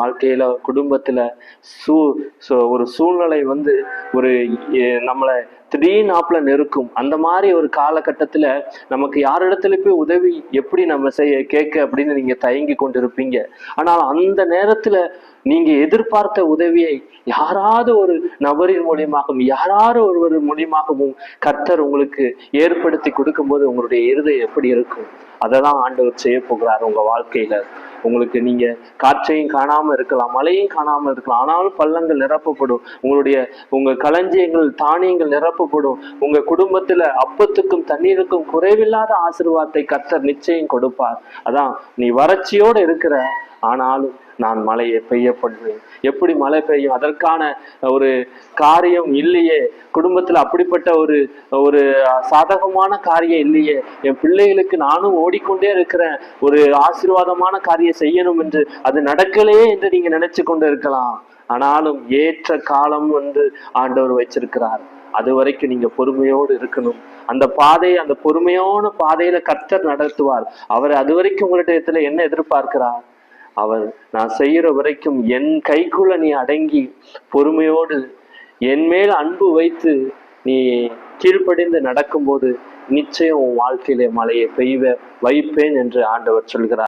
வாழ்க்கையில் குடும்பத்தில் சூ ஒரு சூழ்நிலை வந்து ஒரு நம்மளை திடீர்னு ஆப்பில் நெருக்கும். அந்த மாதிரி ஒரு காலகட்டத்தில் நமக்கு யாரிடத்துல போய் உதவி எப்படி நம்ம செய்ய கேட்க அப்படின்னு நீங்கள் தயங்கி கொண்டு இருப்பீங்க ஆனால் அந்த நேரத்தில் நீங்கள் எதிர்பார்த்த உதவியை யாராவது ஒரு நபரின் மூலியமாகவும் யாராவது ஒருவர் மூலியமாகவும் கர்த்தர் உங்களுக்கு ஏற்படுத்தி கொடுக்கும்போது உங்களுடைய இருதை எப்படி இருக்கும்? அதை தான் ஆண்டவர் செய்ய போகிறார் உங்கள் வாழ்க்கையில். உங்களுக்கு நீங்க காற்றையும் காணாமல் இருக்கலாம் மழையும் காணாமல் இருக்கலாம். ஆனாலும் பள்ளங்கள் நிரப்பப்படும். உங்களுடைய உங்க களஞ்சியங்கள் தானியங்கள் நிரப்பப்படும். உங்க குடும்பத்துல அப்பத்துக்கும் தண்ணீருக்கும் குறைவில்லாத ஆசிர்வாதத்தை கர்த்தர் நிச்சயம் கொடுப்பார். அதான் நீ வறட்சியோடு இருக்கிற ஆனாலும் நான் மழையை பெய்ய பண்ணுவேன் எப்படி மழை பெய்யும்? அதற்கான ஒரு காரியம் இல்லையே. குடும்பத்துல அப்படிப்பட்ட ஒரு ஒரு சாதகமான காரியம் இல்லையே. என் பிள்ளைகளுக்கு நானும் ஓடிக்கொண்டே இருக்கிறேன். ஒரு ஆசீர்வாதமான காரியம் செய்யணும் என்று அது நடக்கலையே என்று நீங்க நினைச்சு கொண்டு இருக்கலாம். ஆனாலும் ஏற்ற காலம் வந்து ஆண்டவர் வச்சிருக்கிறார் அது வரைக்கும் நீங்க பொறுமையோடு இருக்கணும். அந்த பாதை அந்த பொறுமையான பாதையில கர்த்தர் நடத்துவார். அவர் அது வரைக்கும் உங்களுடைய இடத்துல என்ன எதிர்பார்க்கிறார்? அவர் நான் செய்யற வரைக்கும் என் கைக்குள்ள நீ அடங்கி பொறுமையோடு என் மேல் அன்பு வைத்து நீ கீழ்ப்படிந்து நடக்கும்போது நிச்சயம் உன் வாழ்க்கையிலே மழையை பெய்வ வைப்பேன் என்று ஆண்டவர் சொல்கிறார்.